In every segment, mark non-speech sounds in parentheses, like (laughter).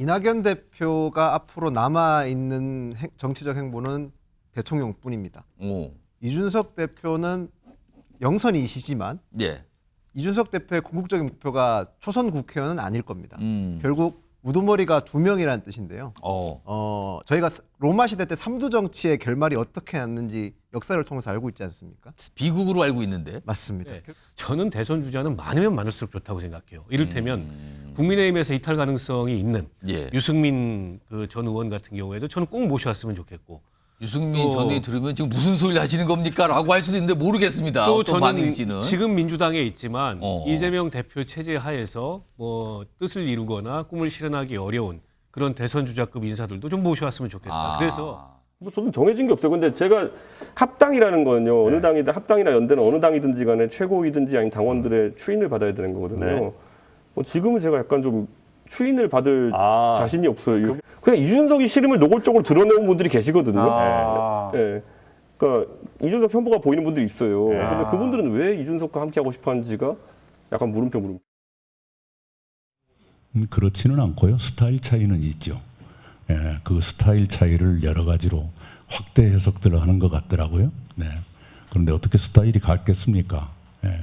이낙연 대표가 앞으로 남아 있는 정치적 행보는 대통령뿐입니다. 오. 이준석 대표는 영선이시지만 예. 이준석 대표의 궁극적인 목표가 초선 국회의원은 아닐 겁니다. 음. 결국 우두머리가 두 명이라는 뜻인데요. 어. 어, 저희가 로마 시대 때 삼두 정치의 결말이 어떻게 났는지 역사를 통해서 알고 있지 않습니까? 비극으로 알고 있는데. 맞습니다. 네. 저는 대선 주자는 많으면 많을수록 좋다고 생각해요. 이를테면 국민의힘에서 이탈 가능성이 있는 예. 유승민 그 전 의원 같은 경우에도 저는 꼭 모셔왔으면 좋겠고 유승민 또- 전 의원 들으면 지금 무슨 소리를 하시는 겁니까?라고 할 수도 있는데 모르겠습니다. 또 어떤 저는 반응일지는. 지금 민주당에 있지만 어. 이재명 대표 체제 하에서 뭐 뜻을 이루거나 꿈을 실현하기 어려운 그런 대선 주자급 인사들도 좀 모셔왔으면 좋겠다. 아. 그래서 뭐 저는 정해진 게 없어요. 근데 제가 합당이라는 건요. 어느 당이든 합당이나 연대는 어느 당이든지 간에 최고위든지 아닌 당원들의 추인을 받아야 되는 거거든요. 네. 뭐 지금은 제가 약간 좀 추인을 받을 아. 자신이 없어요. 그 냥 이준석이 싫음을 노골적으로 드러내는 분들이 계시거든요. 아. 예. 그러니까 이준석 혐오가 보이는 분들이 있어요. 네. 근데 그분들은 왜 이준석과 함께 하고 싶어 하는지가 약간 물음표 물음표. 음, 그렇지는 않고요. 스타일 차이는 있죠. 예, 그 스타일 차이를 여러 가지로 확대 해석들을 하는 것 같더라고요. 네. 그런데 어떻게 스타일이 같겠습니까? 예.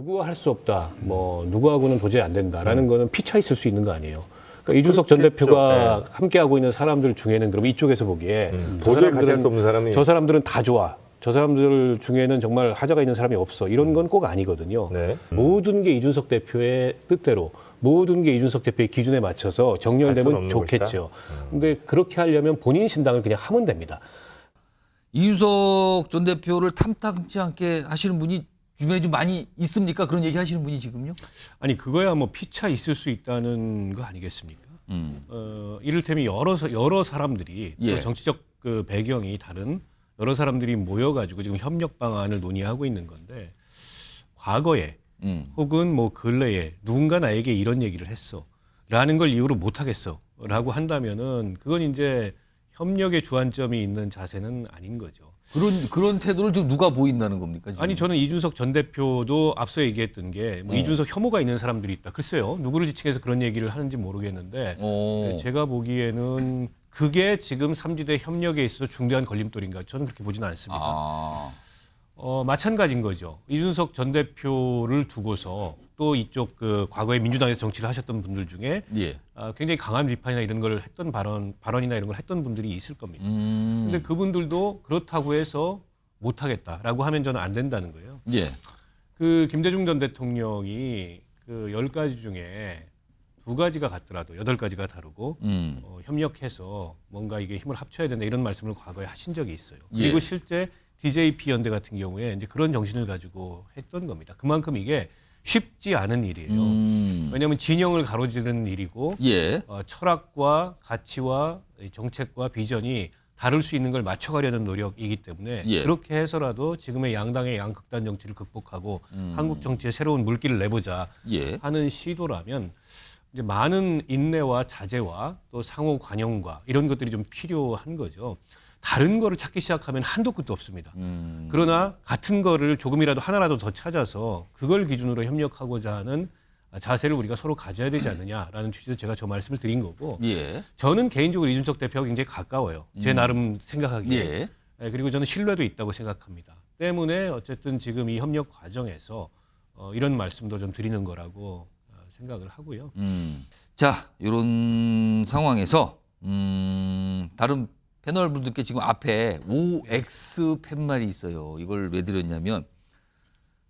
누구와 할 수 없다. 뭐 누구하고는 도저히 안 된다라는 거는 피차 있을 수 있는 거 아니에요. 그러니까 이준석 전 그렇겠죠. 대표가 함께 하고 있는 사람들 중에는 그럼 이쪽에서 보기에 저 도저히 같이 사람들은- 할수 없는 사람이 저 사람들은 다 좋아. 저 사람들 중에는 정말 하자가 있는 사람이 없어. 이런 건 꼭 아니거든요. 네. 모든 게 이준석 대표의 뜻대로 모든 게 이준석 대표의 기준에 맞춰서 할 수는 정렬되면 없는 좋겠죠. 근데 그렇게 하려면 본인 신당을 그냥 하면 됩니다. 이준석 전 대표를 탐탁지 않게 하시는 분이 주변에 좀 많이 있습니까? 그런 얘기 하시는 분이 지금요? 아니 그거야 뭐 피차 있을 수 있다는 거 아니겠습니까? 음. 어, 이를테면 여러 사- 여러 사람들이 또 예. 정치적 그 배경이 다른 여러 사람들이 모여가지고 지금 협력 방안을 논의하고 있는 건데 과거에 음. 혹은 뭐 근래에 누군가 나에게 이런 얘기를 했어라는 걸 이유로 못 하겠어라고 한다면은 그건 이제 협력의 주안점이 있는 자세는 아닌 거죠. 그런 그런 태도를 지금 누가 보인다는 겁니까? 지금? 아니 저는 이준석 전 대표도 앞서 얘기했던 게 뭐 어. 이준석 혐오가 있는 사람들이 있다. 글쎄요, 누구를 지칭해서 그런 얘기를 하는지 모르겠는데 어. 네, 제가 보기에는 그게 지금 삼지대 협력에 있어서 중대한 걸림돌인가 저는 그렇게 보지는 않습니다. 아. 어, 마찬가지인 거죠. 이준석 전 대표를 두고서 또 이쪽 그 과거에 민주당에서 정치를 하셨던 분들 중에 예. 아, 굉장히 강한 비판이나 이런 걸 했던 발언 발언이나 이런 걸 했던 분들이 있을 겁니다. 음. 근데 그분들도 그렇다고 해서 못 하겠다라고 하면 저는 안 된다는 거예요. 예. 그 김대중 전 대통령이 그 열 가지 중에 두 가지가 같더라도 여덟 가지가 다르고 음. 어, 협력해서 뭔가 이게 힘을 합쳐야 된다 이런 말씀을 과거에 하신 적이 있어요. 예. 그리고 실제 DJP 연대 같은 경우에 이제 그런 정신을 가지고 했던 겁니다. 그만큼 이게 쉽지 않은 일이에요. 음. 왜냐하면 진영을 가로지르는 일이고 예. 어, 철학과 가치와 이 정책과 비전이 다를 수 있는 걸 맞춰가려는 노력이기 때문에 예. 그렇게 해서라도 지금의 양당의 양극단 정치를 극복하고 한국 정치에 새로운 물기를 내보자 예. 하는 시도라면 이제 많은 인내와 자제와 또 상호 관용과 이런 것들이 좀 필요한 거죠. 다른 거를 찾기 시작하면 한도 끝도 없습니다. 음. 그러나 같은 거를 조금이라도 하나라도 더 찾아서 그걸 기준으로 협력하고자 하는 자세를 우리가 서로 가져야 되지 않느냐라는 취지에서 제가 저 말씀을 드린 거고 예. 저는 개인적으로 이준석 대표가 굉장히 가까워요. 제 나름 생각하기에. 예. 예, 그리고 저는 신뢰도 있다고 생각합니다. 때문에 어쨌든 지금 이 협력 과정에서 어, 이런 말씀도 좀 드리는 거라고 어, 생각을 하고요. 음. 자, 이런 상황에서 음, 다른 패널 분들께 지금 앞에 OX 팻말이 있어요. 이걸 왜 드렸냐면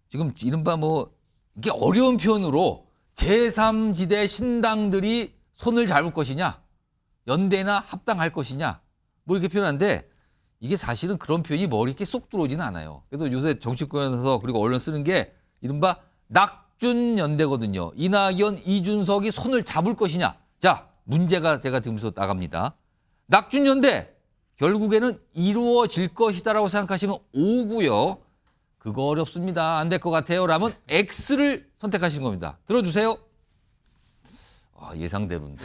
지금 이른바 뭐 이게 어려운 표현으로 제3지대 신당들이 손을 잡을 것이냐, 연대나 합당할 것이냐, 뭐 이렇게 표현하는데 이게 사실은 그런 표현이 머리 이렇게 쏙 들어오지는 않아요. 그래서 요새 정치권에서 그리고 언론 쓰는 게 이른바 낙준 연대거든요. 이낙연, 이준석이 손을 잡을 것이냐. 자, 문제가 제가 지금서 나갑니다. 낙준 연대 결국에는 이루어질 것이다라고 생각하시면 O고요. 그거 어렵습니다. 안 될 것 같아요. 라면 X를 선택하시는 겁니다. 들어주세요. 아, 예상대로인데.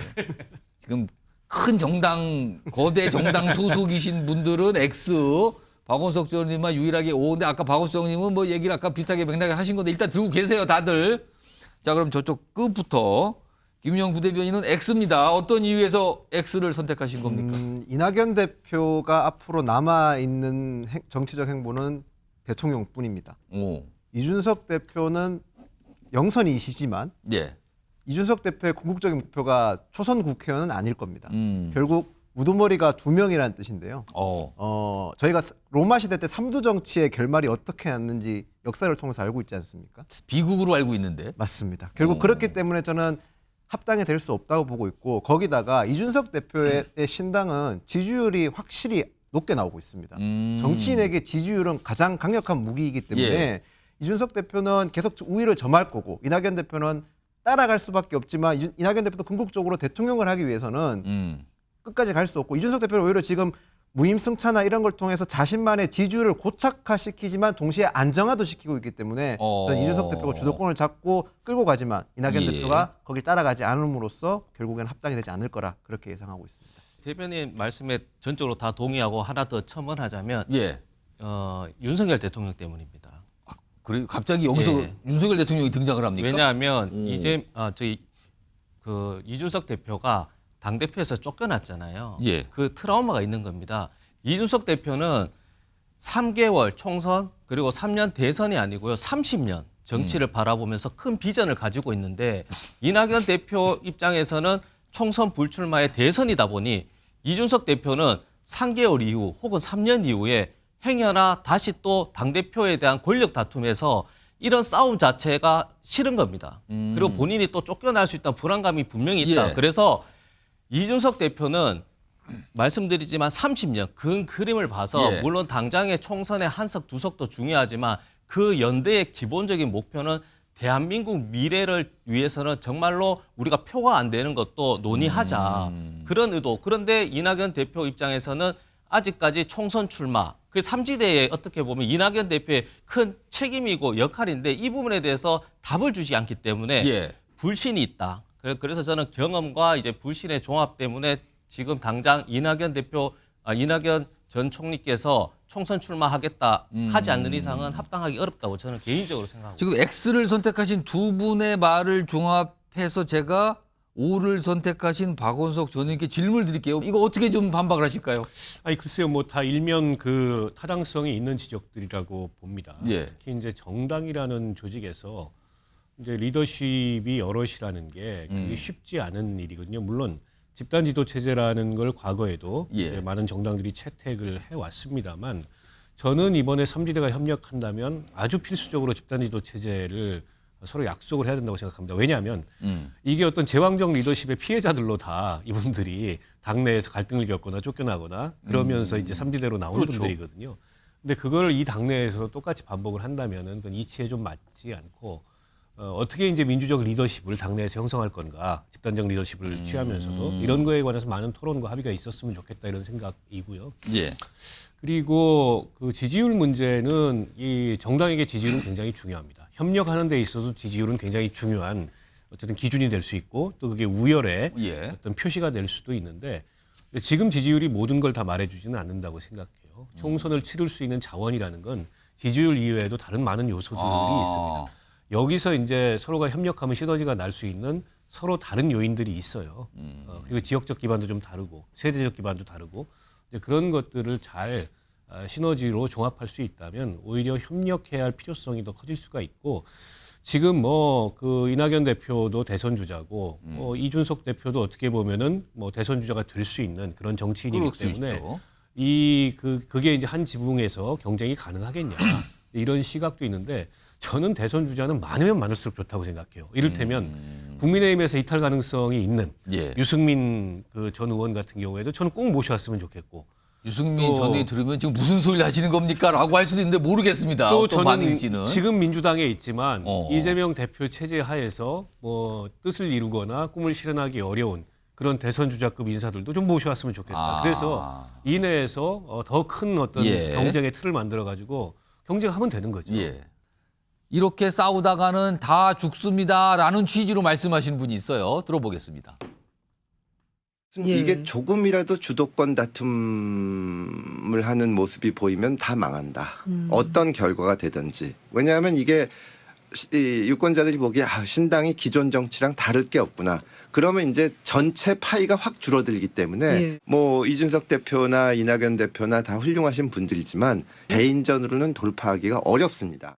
지금 큰 정당, 거대 정당 소속이신 분들은 X, 박원석 의원님만 유일하게 O인데 아까 박원석 의원님은 뭐 얘기를 아까 비슷하게 맥락에 하신 건데 일단 들고 계세요, 다들. 자, 그럼 저쪽 끝부터 김영 부대변인은 X입니다. 어떤 이유에서 X를 선택하신 겁니까? 음, 이낙연 대표가 앞으로 남아 있는 정치적 행보는 대통령뿐입니다. 오, 이준석 대표는 영선이시지만 예, 이준석 대표의 궁극적인 목표가 초선 국회의원은 아닐 겁니다. 음, 결국 우두머리가 두 명이라는 뜻인데요. 어, 어, 저희가 로마 시대 때 삼두 정치의 결말이 어떻게 났는지 역사를 통해서 알고 있지 않습니까? 비극으로 알고 있는데. 맞습니다. 결국 어. 그렇기 때문에 저는 합당이 될 수 없다고 보고 있고 거기다가 이준석 대표의 신당은 지지율이 확실히 높게 나오고 있습니다. 음. 정치인에게 지지율은 가장 강력한 무기이기 때문에 예. 이준석 대표는 계속 우위를 점할 거고 이낙연 대표는 따라갈 수밖에 없지만 이- 이낙연 대표도 궁극적으로 대통령을 하기 위해서는 음, 끝까지 갈 수 없고 이준석 대표는 오히려 지금 무임승차나 이런 걸 통해서 자신만의 지지율을 고착화시키지만 동시에 안정화도 시키고 있기 때문에 어. 저는 이준석 대표가 주도권을 잡고 끌고 가지만 이낙연 예. 대표가 거길 따라가지 않음으로써 결국에는 합당이 되지 않을 거라 그렇게 예상하고 있습니다. 대변인 말씀에 전적으로 다 동의하고 하나 더 첨언하자면 예. 어, 윤석열 대통령 때문입니다. 그래 갑자기 여기서 예. 윤석열 대통령이 등장을 합니까? 왜냐하면 오. 이제 아, 저희 그 이준석 대표가 당 대표에서 쫓겨났잖아요. 예. 그 트라우마가 있는 겁니다. 이준석 대표는 3개월 총선 그리고 3년 대선이 아니고요. 30년 정치를 바라보면서 큰 비전을 가지고 있는데 이낙연 대표 입장에서는 총선 불출마의 대선이다 보니 이준석 대표는 3개월 이후 혹은 3년 이후에 행여나 다시 또 당대표에 대한 권력 다툼에서 이런 싸움 자체가 싫은 겁니다. 그리고 본인이 또 쫓겨날 수 있다는 불안감이 분명히 있다. 예. 그래서 이준석 대표는 말씀드리지만 30년 근 그림을 봐서 예. 물론 당장의 총선의 한석 두석도 중요하지만 그 연대의 기본적인 목표는 대한민국 미래를 위해서는 정말로 우리가 표가 안 되는 것도 논의하자 그런 의도. 그런데 이낙연 대표 입장에서는 아직까지 총선 출마 그 삼지대에 어떻게 보면 이낙연 대표의 큰 책임이고 역할인데 이 부분에 대해서 답을 주지 않기 때문에 예. 불신이 있다. 그래- 그래서 저는 경험과 이제 불신의 종합 때문에 지금 당장 이낙연 대표, 아, 이낙연 전 총리께서 총선 출마하겠다 하지 않는 이상은 합당하기 어렵다고 저는 개인적으로 생각합니다. 지금 X를 선택하신 두 분의 말을 종합해서 제가 O를 선택하신 박원석 전 의원께 질문을 드릴게요. 이거 어떻게 좀 반박을 하실까요? 아니 글쎄요 뭐 다 일면 그 타당성이 있는 지적들이라고 봅니다. 예. 특히 이제 정당이라는 조직에서 이제 리더십이 여럿이라는 게 그게 음. 쉽지 않은 일이거든요. 물론 집단 지도 체제라는 걸 과거에도 예. 이제 많은 정당들이 채택을 해 왔습니다만 저는 이번에 삼지대가 협력한다면 아주 필수적으로 집단 지도 체제를 서로 약속을 해야 된다고 생각합니다. 왜냐하면 음. 이게 어떤 제왕적 리더십의 피해자들로 다 이분들이 당내에서 갈등을 겪거나 쫓겨나거나 그러면서 이제 삼지대로 나오는 음. 그렇죠. 분들이거든요. 근데 그걸 이 당내에서 똑같이 반복을 한다면은 그건 이치에 좀 맞지 않고 어, 어떻게 이제 민주적 리더십을 당내에서 형성할 건가 집단적 리더십을 음. 취하면서도 이런 거에 관해서 많은 토론과 합의가 있었으면 좋겠다 이런 생각이고요. 예. 그리고 그 지지율 문제는 이 정당에게 지지율은 굉장히 중요합니다. 협력하는 데 있어서 지지율은 굉장히 중요한 어쨌든 기준이 될 수 있고 또 그게 우열의 예. 어떤 표시가 될 수도 있는데 지금 지지율이 모든 걸 다 말해주지는 않는다고 생각해요. 총선을 치를 수 있는 자원이라는 건 지지율 이외에도 다른 많은 요소들이 아. 있습니다. 여기서 이제 서로가 협력하면 시너지가 날 수 있는 서로 다른 요인들이 있어요. 어, 그리고 지역적 기반도 좀 다르고 세대적 기반도 다르고 이제 그런 것들을 잘 어, 시너지로 종합할 수 있다면 오히려 협력해야 할 필요성이 더 커질 수가 있고 지금 뭐 그 이낙연 대표도 대선 주자고 뭐 이준석 대표도 어떻게 보면은 뭐 대선 주자가 될 수 있는 그런 정치인이기 그럴 수 때문에 있죠. 이 그 그게 이제 한 지붕에서 경쟁이 가능하겠냐 (clears throat) 이런 시각도 있는데 저는 대선 주자는 많으면 많을수록 좋다고 생각해요. 이를테면 국민의힘에서 이탈 가능성이 있는 예. 유승민 그 전 의원 같은 경우에도 저는 꼭 모셔왔으면 좋겠고 유승민 또- 전 의원 들으면 지금 무슨 소리를 하시는 겁니까? 라고 할 수도 있는데 모르겠습니다. 또 저는 반응일지는. 지금 민주당에 있지만 어. 이재명 대표 체제 하에서 뭐 뜻을 이루거나 꿈을 실현하기 어려운 그런 대선 주자급 인사들도 좀 모셔왔으면 좋겠다. 아. 그래서 이내에서 더 큰 어떤 예. 경쟁의 틀을 만들어 가지고 경쟁하면 되는 거죠. 예. 이렇게 싸우다가는 다 죽습니다라는 취지로 말씀하시는 분이 있어요. 들어보겠습니다. 이게 조금이라도 주도권 다툼을 하는 모습이 보이면 다 망한다. 어떤 결과가 되든지. 왜냐하면 이게 시- 이 유권자들이 보기에 아, 신당이 기존 정치랑 다를 게 없구나. 그러면 이제 전체 파이가 확 줄어들기 때문에 예. 뭐 이준석 대표나 이낙연 대표나 다 훌륭하신 분들이지만 개인전으로는 돌파하기가 어렵습니다.